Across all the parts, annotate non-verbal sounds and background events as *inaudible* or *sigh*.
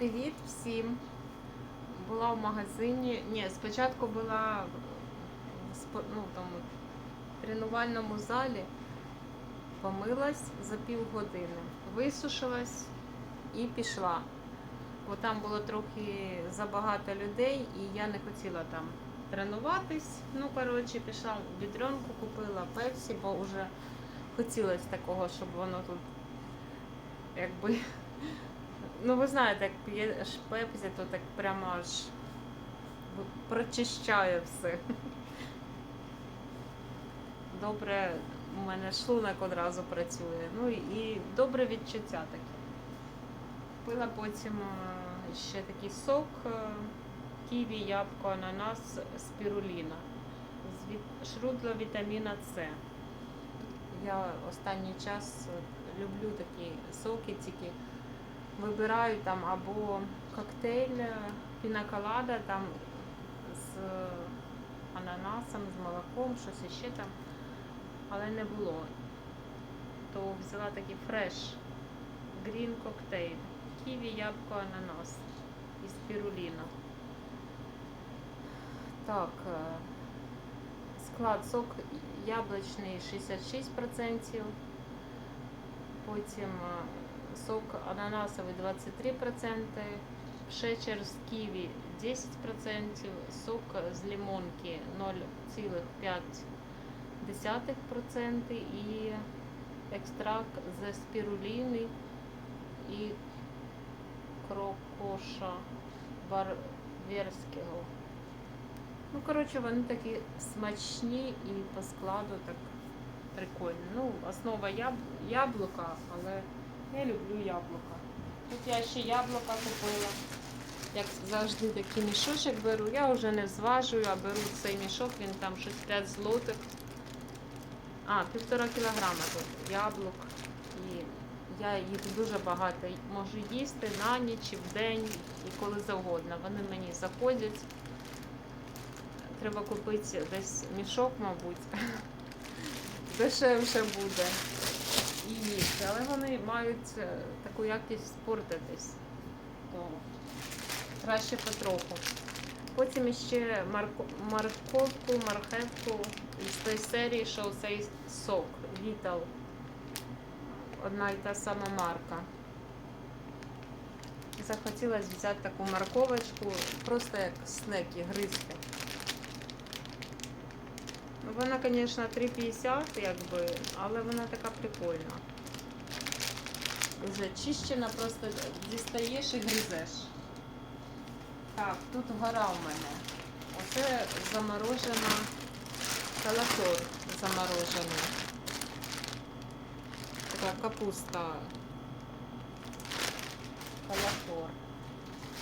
Привіт всім! Була в магазині. Ні, спочатку була ну, там, в тренувальному залі, помилась за півгодини, висушилась і пішла. Бо там було трохи забагато людей і я не хотіла там тренуватись. Ну, коротше, пішла в відренку, купила пепсі, бо вже хотілося такого, щоб воно тут якби. Ну, ви знаєте, як п'єш пепсі, то так прямо аж прочищає все. Добре, у мене шлунок одразу працює. Ну і- добре відчуття таке. Пила потім е, ще такий сок, е, ківі, ябко, ананас, спіруліна. З шрудло вітаміна С. Я останній час люблю такі соки, тільки вибираю там або коктейль е, пінаколада там з ананасом, з молоком, щось іще там, але не було. То взяла такий фреш грін коктейль. Ківі, ябко, ананас і спіруліна. Так, е, склад сок яблучний 66%, потім е, сок ананасовий 23%, шечер з ківі 10%, сок з лимонки 0,5% і екстракт з спіруліни і крокоша барверського. Ну, коротше, вони такі смачні і по складу так прикольні. Ну, основа яб... яблука, але я люблю яблука. Тут я ще яблука купила. Як завжди такий мішочок беру. Я вже не зважую, а беру цей мішок, він там щось 5 злотих. А, півтора кілограма тут яблук. І я їх дуже багато можу їсти на ніч, і в день і коли завгодно. Вони мені заходять. Треба купити десь мішок, мабуть. *laughs* Дешевше буде. І їсти. Але вони мають е, таку якість спортитись. То краще потроху. Потім ще морковку, мархевку з тої серії, що цей сок Vital. Одна і та сама марка. Захотілося взяти таку морковочку, просто як снеки, гризки. Вона, звісно, 3,50, якби, але вона така прикольна. Вже чищена, просто дістаєш і гризеш. Так, тут гора у мене. Оце заморожена калатор заморожений. Така капуста. Калатор.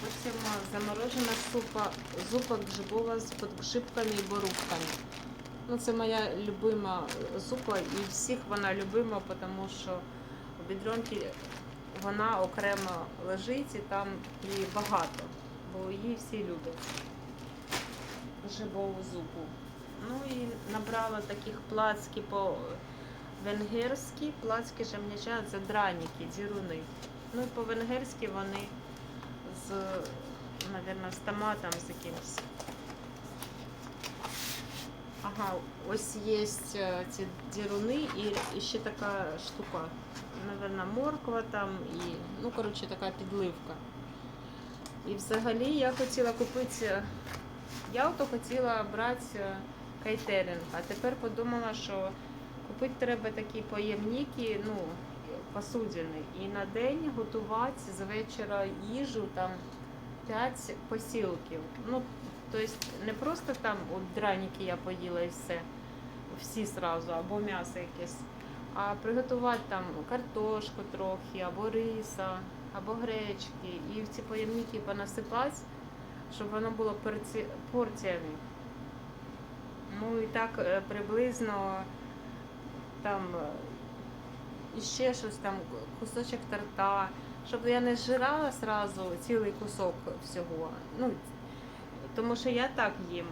Потім заморожена супа, зупа гжибова з подгшибками і борубками. Ну, це моя любима зупа і всіх вона любима, тому що в бідронці вона окремо лежить і там її багато, бо її всі люблять. Гжибову зупу. Ну і набрала таких плацки по венгерськи. Плацки же мені це драніки, діруни. Ну і по-венгерськи вони з, мабуть, з томатом з якимось. Ага, ось є е, ці діруни і, ще така штука. Наверно, морква там і, ну, коротше, така підливка. І взагалі я хотіла купити, я ото хотіла брати е, кайтеринг, а тепер подумала, що купити треба такі поємники, ну, посудини, і на день готувати з вечора їжу там 5 посілків. Ну, тобто не просто там от драніки я поїла і все, всі сразу, або м'ясо якесь, а приготувати там картошку трохи, або риса, або гречки, і в ці поємники понасипати, щоб воно було порці... порціями. Ну і так е, приблизно там е, ще щось там, кусочок торта, щоб я не зжирала сразу цілий кусок всього. Ну, тому що я так їм.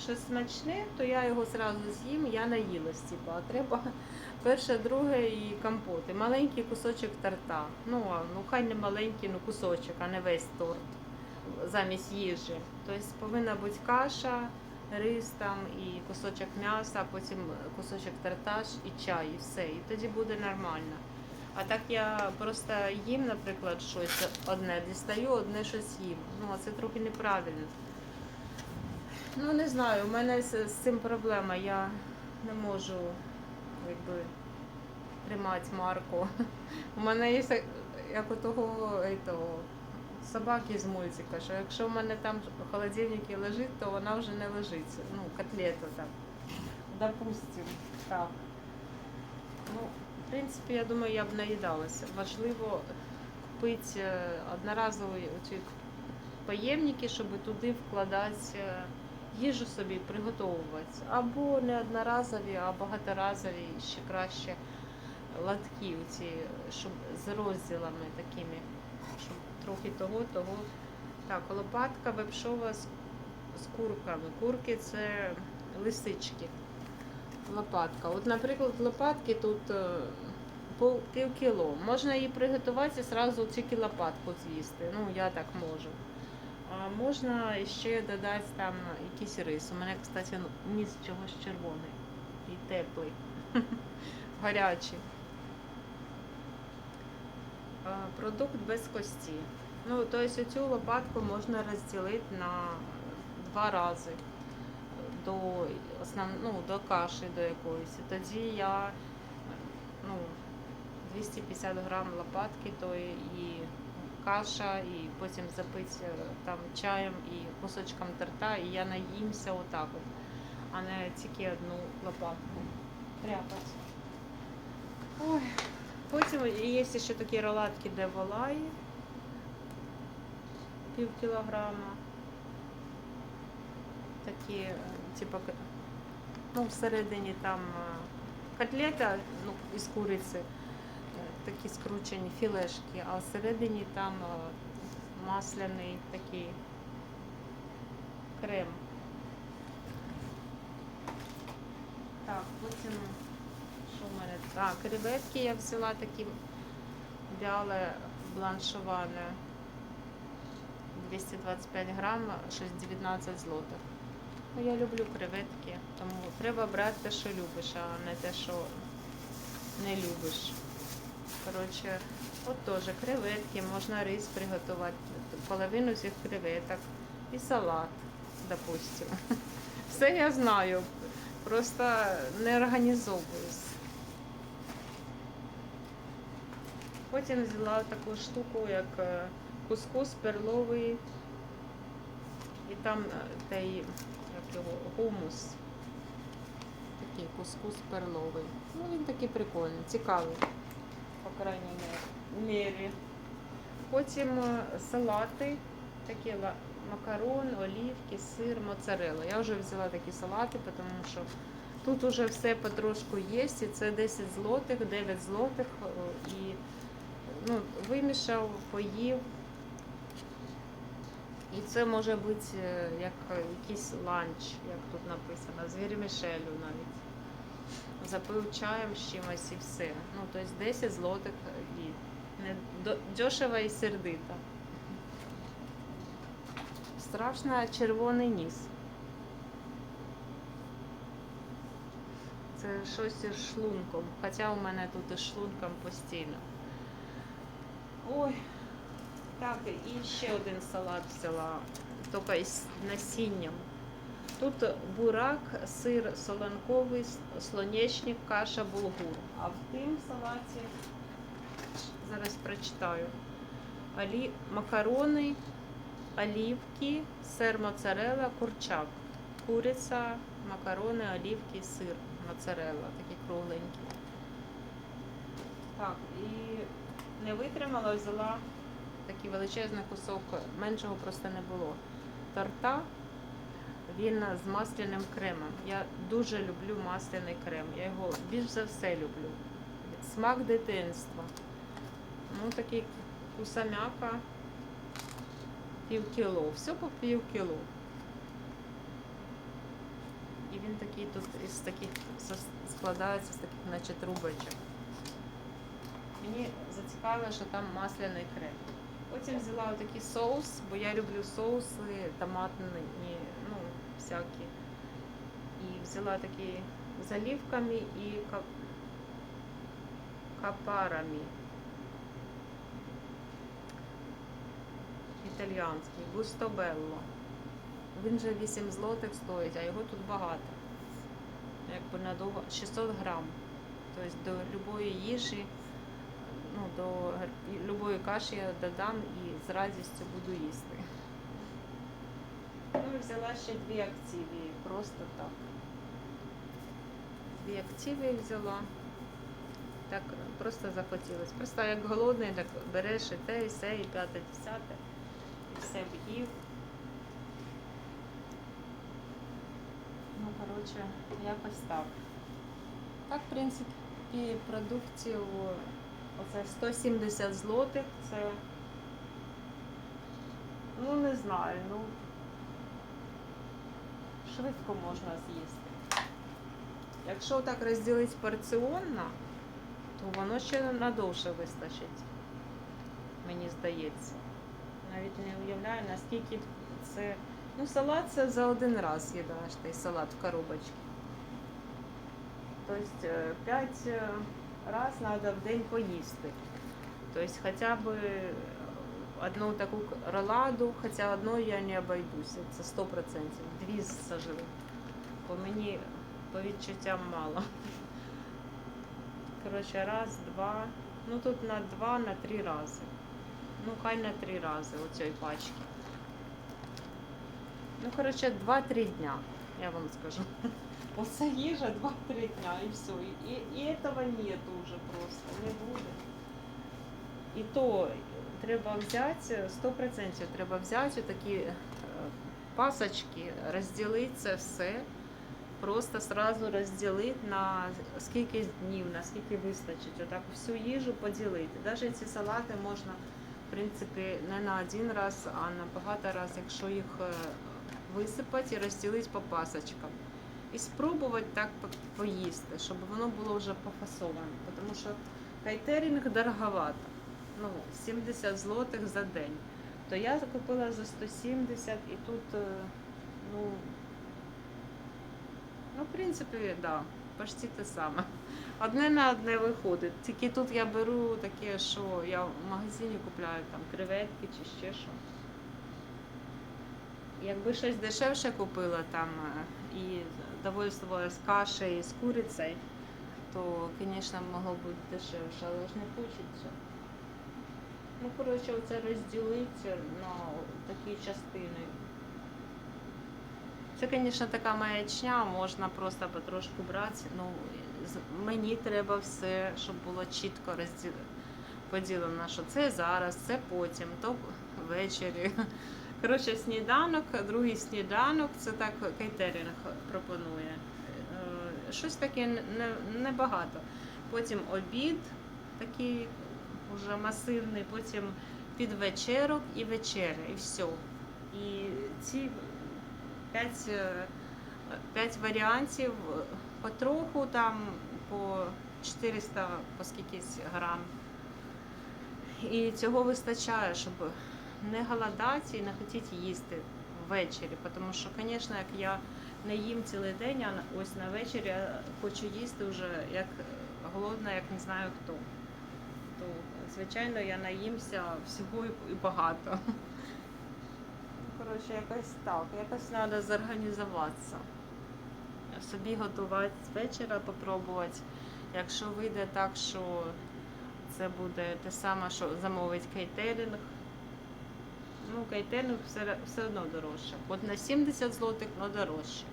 Щось смачне, то я його зразу з'їм, я наїлась, типу, а треба *laughs* Перше, друге і компот. І маленький кусочок торта. Ну, а, ну хай не маленький, ну кусочок, а не весь торт замість їжі. Тобто повинна бути каша, рис там і кусочок м'яса, потім кусочок торта і чай, і все. І тоді буде нормально. А так я просто їм, наприклад, щось одне дістаю, одне щось їм. Ну, а це трохи неправильно. Ну, не знаю, у мене з, з цим проблема. Я не можу якби, тримати марку. У мене є як- у того, этого, собаки з мультика, що якщо в мене там в холодильнику лежить, то вона вже не лежить. Ну, котлета там. Допустим, так. Ну, в принципі, я думаю, я б наїдалася. Важливо купити е, одноразові оці поємники, щоб туди вкладати е, їжу собі, приготовувати. Або не одноразові, а багаторазові, ще краще лотки, оці, щоб з розділами такими, щоб трохи того, того. Так, лопатка вепшова з, з курками. Курки це лисички. Лопатка. От, наприклад, лопатки тут е, пів кіло. Можна її приготувати і одразу тільки лопатку з'їсти. Ну, я так можу. А можна ще додати там якийсь рис. У мене, кстати, ну, ніс чогось червоний і теплий, *laughs* гарячий. Продукт без кості. Ну, тобто цю лопатку можна розділити на два рази до основ... ну, до каші до якоїсь. Тоді я ну, 250 грам лопатки, то і каша, і потім запити е, там чаєм і кусочком торта, і я наїмся отак от, а не тільки одну лопатку тряпати. Ой. Потім є ще такі роладки де волаї, пів кілограма. Такі, е, типу, к- ну, всередині там е, котлета ну, із куриці, такі скручені філешки, а всередині там е, масляний такий крем. Так, потім що в мене? Так, креветки я взяла такі вяле бланшоване. 225 грам, щось 19 злотих. Ну, я люблю креветки, тому треба брати те, що любиш, а не те, що не любиш. Коротше, от теж креветки, можна рис приготувати, половину цих креветок і салат, допустим. *laughs* Все я знаю, просто не організовуюсь. Потім взяла таку штуку, як е, кускус перловий, і там е, той, як його, гумус. Такий кускус перловий. Ну, він такий прикольний, цікавий, крайній мі- мірі. Потім е, салати, такі макарон, олівки, сир, моцарелла. Я вже взяла такі салати, тому що тут уже все потрошку є, і це 10 злотих, 9 злотих. е, І ну, вимішав, поїв. І це може бути е, як якийсь ланч, як тут написано, з вірмішелю навіть. Запив чаєм з чимось і все. Ну, тобто 10 злотих і не дешево і сердито. Страшно червоний ніс. Це щось із шлунком. Хоча у мене тут із шлунком постійно. Ой, так, і ще один салат взяла, тільки із насінням. Тут бурак, сир солонковий, слонечник, каша, булгур. А в тим салаті, зараз прочитаю, олі... макарони, олівки, сир моцарелла, курчак. Куриця, макарони, олівки, сир, моцарелла, такі кругленькі. Так, і не витримала, взяла такий величезний кусок, меншого просто не було. Торта, він з масляним кремом. Я дуже люблю масляний крем. Я його більш за все люблю. Смак дитинства. Ну, такий кусамяка, пів кіло. Все по пів кіло. І він такий тут із таких складається з таких, наче трубочок. Мені зацікавило, що там масляний крем. Потім взяла отакий соус, бо я люблю соуси томатні, всякі. І взяла такі з оливками і кап... капарами. Італіанський, Густобелло. Він же 8 злотих стоїть, а його тут багато. Якби надовго 600 грам. Тобто до любої їжі, ну, до любої каші я додам і з радістю буду їсти. Ну і взяла ще дві активії, просто так. Дві активії взяла. Так просто захотілося. Просто як голодний, так береш і те, і все, і п'яте, десяте, і все в'їв. Ну, коротше, якось так. Так, в принципі, продуктів оце 170 злотих, це, ну не знаю, ну швидко можна з'їсти. Якщо так розділити порціонно, то воно ще надовше вистачить, мені здається. Навіть не уявляю, наскільки це. Ну, салат це за один раз їдаєш той салат в коробочці. Тобто 5 раз треба в день поїсти. Тобто хоча б одну таку роладу, хоча одною я не обійдуся, це 100%. Дві сожру. Бо мені по відчуттям мало. Коротше, раз, два. Ну тут на два, на три рази. Ну, хай на три рази у цій пачці. Ну, коротше, 2-3 дня, я вам скажу. *laughs* Оце їжа 2-3 дня і все. І, і этого нет уже просто, не буде. І то треба взяти, 100% треба взяти такі е, пасочки, розділити це все. Просто сразу розділити на скільки днів, на скільки вистачить. Отак всю їжу поділити. Навіть ці салати можна, в принципі, не на один раз, а на багато разів, якщо їх е, висипати і розділити по пасочкам. І спробувати так поїсти, щоб воно було вже пофасоване. Тому що кайтерінг дороговато. Ну, 70 злотих за день. То я купила за 170 і тут, е, ну, ну, в принципі, так, да, почти те саме. Одне на одне виходить. Тільки тут я беру таке, що я в магазині купляю там креветки чи ще що. Якби щось дешевше купила там е, і довольствувалась кашею з курицею, то, звісно, могло бути дешевше, але ж не хочеться. Ну, коротше, оце розділити на такі частини. Це, звісно, така маячня, можна просто потрошку брати. Ну, мені треба все, щоб було чітко розділ... поділено, що це зараз, це потім, то ввечері. Коротше, сніданок, другий сніданок, це так кейтеринг пропонує. Е, Щось таке небагато. Потім обід такий уже масивний, потім підвечерок і вечеря, і все. І ці п'ять, е, п'ять варіантів потроху там по 400 по скількись грам. І цього вистачає, щоб не голодати і не хотіти їсти ввечері. Тому що, звісно, як я не їм цілий день, а ось на вечері я хочу їсти вже як голодна, як не знаю хто. Звичайно, я наїмся всього і- багато. Коротше, якось так, якось треба зорганізуватися. Собі готувати з вечора, попробувати. Якщо вийде так, що це буде те саме, що замовить кейтеринг. Ну, кейтеринг все, все одно дорожче. От на 70 злотих, але дорожче.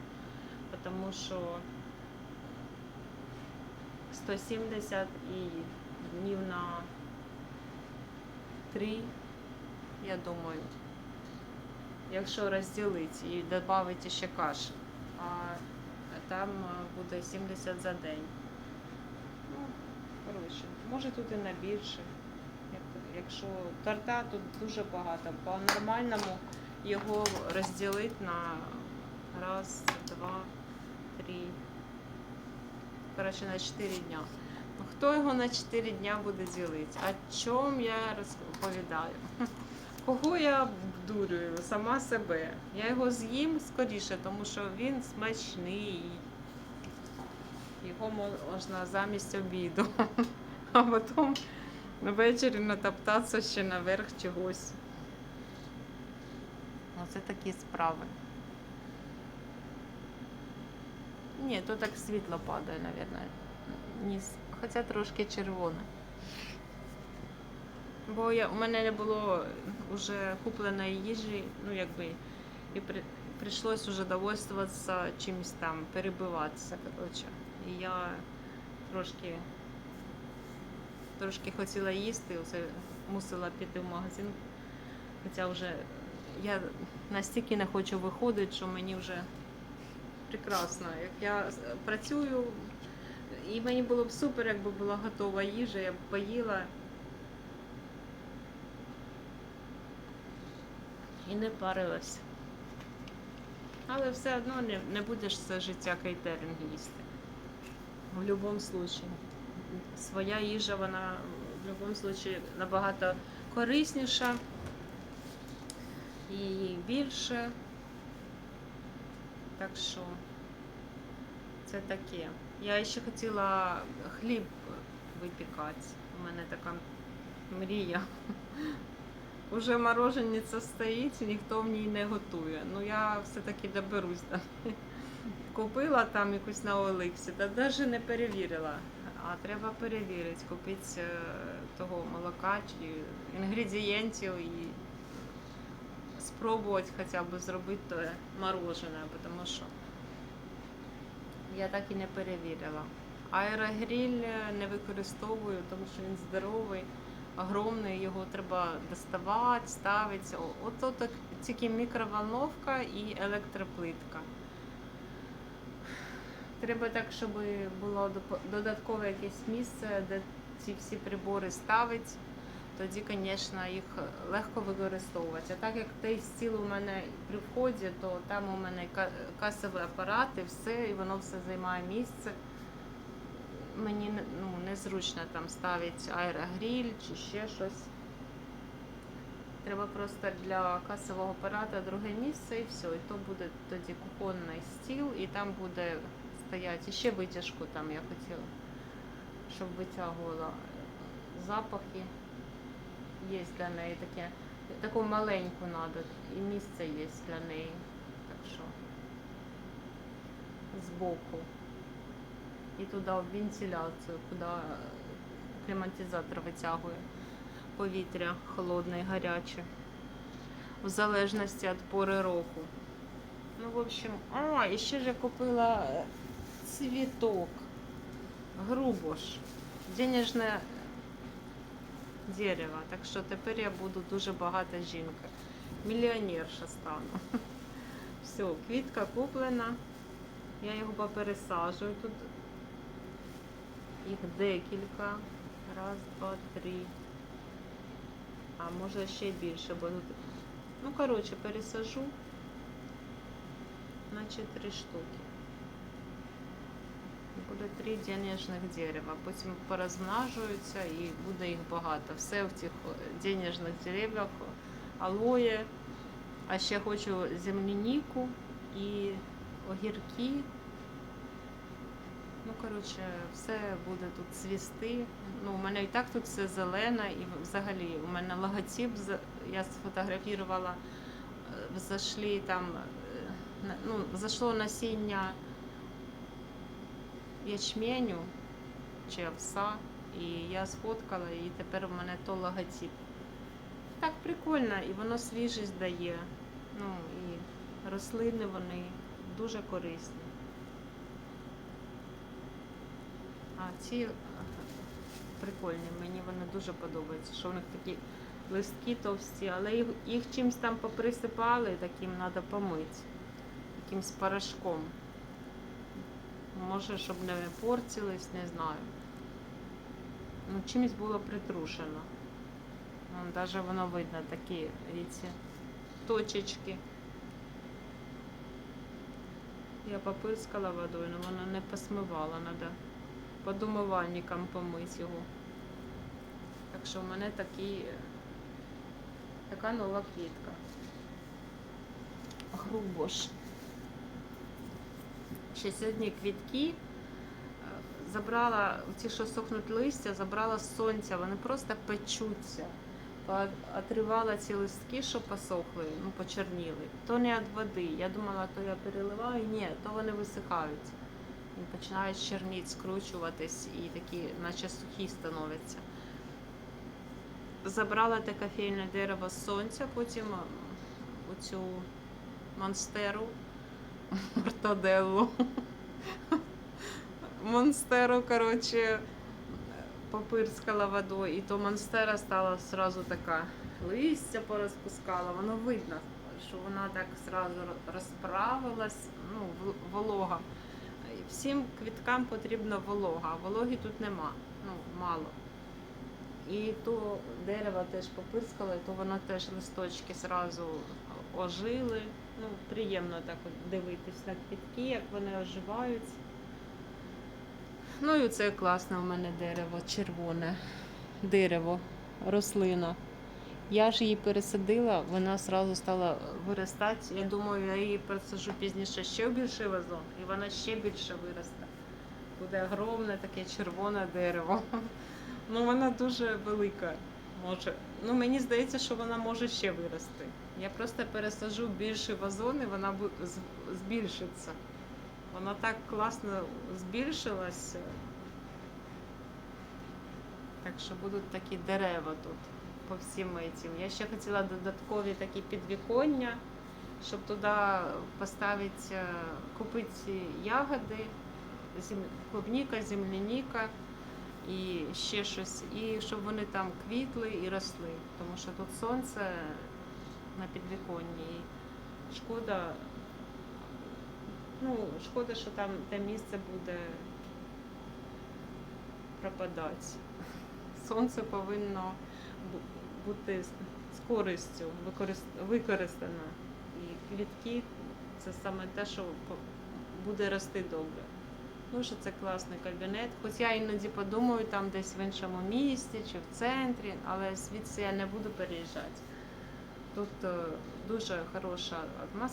Тому що 170 і днів на 3, я думаю, якщо розділити і додати ще каші, а там е, буде 70 за день. Ну, коротше, може тут і на більше. Якщо торта тут дуже багато, по-нормальному його розділити на раз, два, три. Коротше, на 4 дня. Хто його на 4 дня буде ділити? О чому я розповідаю? Кого я обдурюю? Сама себе. Я його з'їм скоріше, тому що він смачний. Його можна замість обіду. *laughs* А потім ввечері натоптатися ще наверх чогось. Оце такі справи. Ні, то так світло падає, мабуть. Ніс. Хоча трошки червоне. Бо я, у мене не було вже купленої їжі, ну якби, і при, прийшлось вже довольствуватися чимось там, перебиватися, коротше. І я трошки, трошки хотіла їсти, оце мусила піти в магазин. Хоча вже я настільки не хочу виходити, що мені вже прекрасно. Як я працюю, і мені було б супер, якби була готова їжа, я б поїла. І не парилась. Але все одно не, не будеш все життя кейтеринг їсти. В будь-якому випадку. Своя їжа, вона в будь-якому випадку набагато корисніша і її більше. Так що це таке. Я ще хотіла хліб випікати. У мене така мрія. Уже морожениця стоїть, ніхто в ній не готує. Ну я все-таки доберусь до неї. Купила там якусь на Оликсі, та навіть не перевірила. А треба перевірити, купити е, того молока чи інгредієнтів і спробувати хоча б зробити морожене, тому що я так і не перевірила. Аерогріль не використовую, тому що він здоровий, огромний, його треба доставати, ставити. Ото так тільки мікроволновка і електроплитка. Треба так, щоб було додаткове якесь місце, де ці всі прибори ставити. Тоді, звісно, їх легко використовувати. А так як той стіл у мене при вході, то там у мене ка- касовий апарат і все, і воно все займає місце. Мені ну, незручно там ставити аерогріль чи ще щось. Треба просто для касового апарата друге місце і все. І то буде тоді кухонний стіл, і там буде стояти. Ще витяжку там я хотіла, щоб витягувала запахи. Є для неї таке. Таку маленьку треба, і місце є для неї. Так що збоку. І туди в вентиляцію, куди кліматизатор витягує повітря холодне і гаряче. В залежності від пори року. Ну, в общем, а, і ще ж я купила е, цвіток. Грубош. Денежне дерево. Так що тепер я буду дуже багата жінка. Мільйонерша стану. *laughs* Все, квітка куплена. Я його попересаджую. Тут їх декілька. Раз, два, три. А може ще більше, бо тут. Ну, коротше, пересажу. Значить, три штуки. Буде три денежних дерева. Потім порозмножуються і буде їх багато. Все в цих денежних деревах, алоє. А ще хочу земляніку і огірки. Коротше, все буде тут цвісти. Ну, у мене і так тут все зелене, і взагалі у мене логотип, я сфотографувала, е, зайшли там, е, ну, зайшло насіння ячменю чи овса, і я сфоткала, і тепер у мене то логотип. Так прикольно, і воно свіжість дає. Ну і рослини вони дуже корисні. А ці прикольні, мені вони дуже подобаються, що в них такі листки товсті, але їх, їх чимось там поприсипали, таким треба помити, якимсь порошком. Може, щоб не портились, не знаю. Ну, чимось було притрушено. Вон, даже воно видно такі ці точечки. Я попирскала водою, але вона не посмивала, треба під умивальником помити його. Так що в мене такі, така нова квітка. Грубош. Ще сьогодні квітки е, забрала, ті, що сохнуть листя, забрала з сонця, вони просто печуться. Отривала ці листки, що посохли, ну почерніли. То не від води. Я думала, то я переливаю. Ні, то вони висихають. Починають черніти, скручуватись і такі, наче сухі становляться. Забрала те кофейне дерево з сонця, потім оцю монстеру, мортаделлу. Монстеру, коротше, попирскала водою, і то монстера стала сразу така листя порозпускала. Воно видно, що вона так сразу розправилась, ну, волога. Всім квіткам потрібна волога, а вологи тут нема, ну, мало. І то дерево теж попирскало, то воно теж листочки сразу ожили. Ну, приємно так от дивитись на квітки, як вони оживають. Ну і це класне у мене дерево, червоне дерево, рослина. Я ж її пересадила, вона одразу стала виростати. Я думаю, я її пересаджу пізніше ще в більший вазон, і вона ще більше виросте. Буде огромне таке червоне дерево. *laughs* Ну, вона дуже велика. Може. Ну, мені здається, що вона може ще вирости. Я просто пересаджу в більший вазон і вона збільшиться. Вона так класно збільшилася. Так що будуть такі дерева тут по всім цим. Я ще хотіла додаткові такі підвіконня, щоб туди поставити, е, купити ягоди, клубніка, земляніка і ще щось. І щоб вони там квітли і росли. Тому що тут сонце на підвіконні. І шкода, ну, шкода, що там те місце буде пропадати. Сонце повинно бути з користю використана. І квітки це саме те, що буде рости добре. Ну, що це класний кабінет. Хоч я іноді подумаю там десь в іншому місті чи в центрі, але звідси я не буду переїжджати. Тут е, дуже хороша атмосфера.